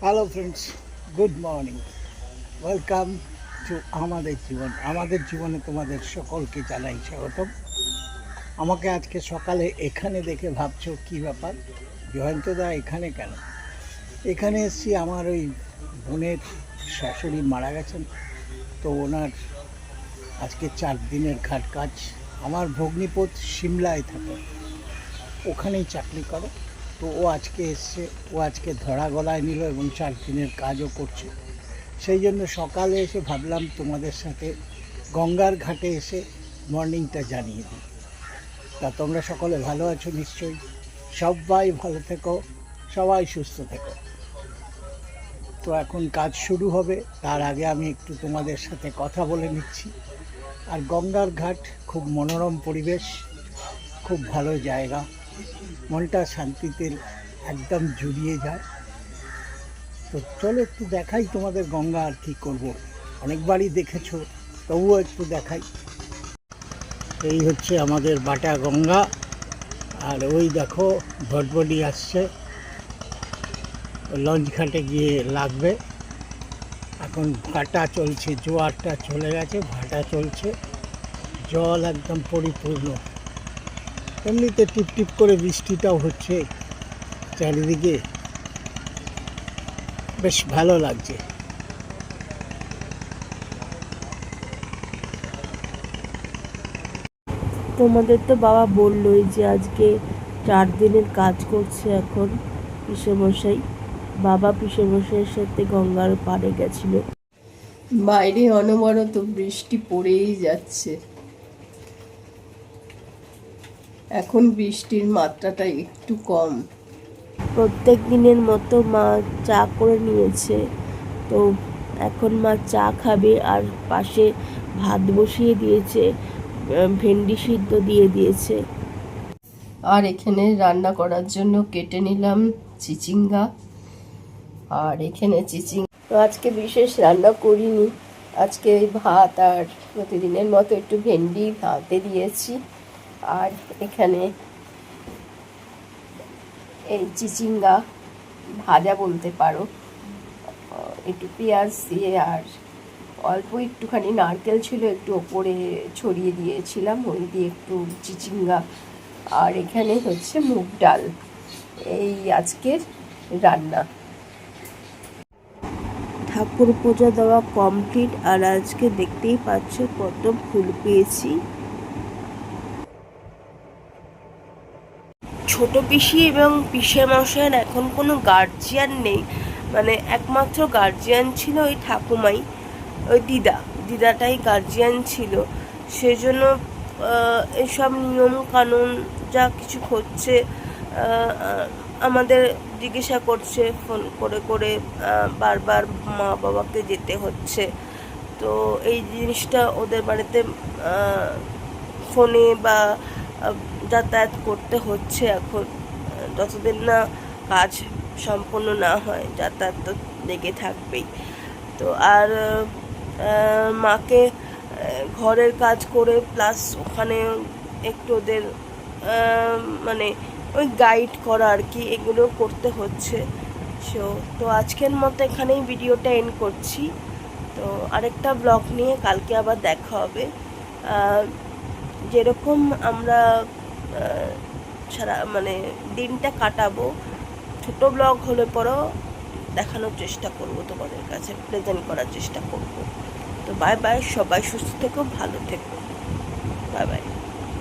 Hello friends good morning welcome to আমাদের জীবন। আমাদের জীবনে তোমাদের সকলকে জানাই স্বাগতম। আমাকে আজকে সকালে এখানে দেখে ভাবছ কী ব্যাপার? জয়ন্তদা এখানে কেন? এখানে এসছি আমার ওই বোনের শাশুড়ি মারা গেছেন। তো ওনার আজকে চার দিনের ঘাট কাজ। আমার ভগ্নিপথ সিমলায় থাকে। ওখানেই চাকরি করে। তো ও আজকে এসছে, ও আজকে ধরা গলায় নিল এবং চার দিনের কাজও করছে। সেই জন্য সকালে এসে ভাবলাম তোমাদের সাথে গঙ্গার ঘাটে এসে মর্নিংটা জানিয়ে দিই। তা তোমরা সকলে ভালো আছো নিশ্চয়ই? সবাই ভালো থেকো, সবাই সুস্থ থেকো। তো এখন কাজ শুরু হবে, তার আগে আমি একটু তোমাদের সাথে কথা বলে নিচ্ছি। আর গঙ্গার ঘাট খুব মনোরম পরিবেশ, খুব ভালো জায়গা। মনটা শান্তিতে একদম জুড়িয়ে যায়। তো চলো একটু দেখাই তোমাদের গঙ্গা আর কি করব। অনেকবারই দেখেছ, তবুও একটু দেখাই। এই হচ্ছে আমাদের বাটা গঙ্গা, আর ওই দেখো ভটবডি আসছে। লঞ্চ ঘাটে গিয়ে লাগবে। এখন ভাটা চলছে, জোয়ারটা চলে গেছে, ভাটা চলছে। জল একদম পরিপূর্ণ। এমনিতে টিপ টিপ করে বৃষ্টিটাও হচ্ছে চারিদিকে। বেশ ভালো লাগছে। তোমাদের তো বাবা বললোই যে আজকে চার দিনের কাজ করছে এখন পিসেমশাই। বাবা পিসেমশাইয়ের সাথে গঙ্গার পাড়ে গেছিল। বাইরে অনবরত বৃষ্টি পড়েই যাচ্ছে। এখন বৃষ্টির মাত্রাটা একটু কম। প্রত্যেক দিনের মতো মা চা করে নিয়েছে। তো এখন মা চা খাবে আর পাশে ভাত বসিয়ে দিয়েছে ভেন্ডি সিদ্ধ দিয়ে দিয়েছে। আর এখানে রান্না করার জন্য কেটে নিলাম চিচিঙ্গা। আর এখানে চিচিং তো আজকে বিশেষ রান্না করিনি। আজকে ভাত আর প্রতিদিনের মতো একটু ভেন্ডি ভাতে দিয়েছি। আর এখানে এই চিচিঙ্গা ভাজা বলতে পারো। একটু পেঁয়াজ দিয়ে আর অল্প একটুখানি নারকেল ছিল, একটু ওপরে ছড়িয়ে দিয়েছিলাম, ওই দিয়ে একটু চিচিঙ্গা। আর এখানে হচ্ছে মুগ ডাল, এই আজকের রান্না। ঠাকুর পূজা দেওয়া কমপ্লিট আর আজকে দেখতেই পাচ্ছ কত ফুল পেয়েছি। ছোট পিসি এবং পিসে মশাইয়ের এখন কোনো গার্জিয়ান নেই। মানে একমাত্র গার্জিয়ান ছিল ওই ঠাকুমাই, ওই দিদা। দিদাটাই গার্জিয়ান ছিল। সেজন্য এসব নিয়ম কানুন যা কিছু হচ্ছে আমাদের জিজ্ঞাসা করছে, ফোন করে করে বারবার মা বাবাকে যেতে হচ্ছে। তো এই জিনিসটা ওদের বাড়িতে ফোনে বা যাতায়াত করতে হচ্ছে এখন। যতদিন না কাজ সম্পন্ন না হয়, যাতায়াত তো লেগে থাকবেই। তো আর মাকে ঘরের কাজ করে প্লাস ওখানে একটু ওদের মানে ওই গাইড করা আর কি, এগুলো করতে হচ্ছে। সো তো আজকের মতো এখানেই ভিডিওটা এন্ড করছি। তো আরেকটা ব্লগ নিয়ে কালকে আবার দেখা হবে। যেরকম আমরা সারা মানে দিনটা কাটাবো, ছোট ব্লগ হলে পরেও দেখানোর চেষ্টা করব তোমাদের কাছে প্রেজেন্ট করার চেষ্টা করব। তো বাই বাই সবাই সুস্থ থেকো, ভালো থেকো। Bye bye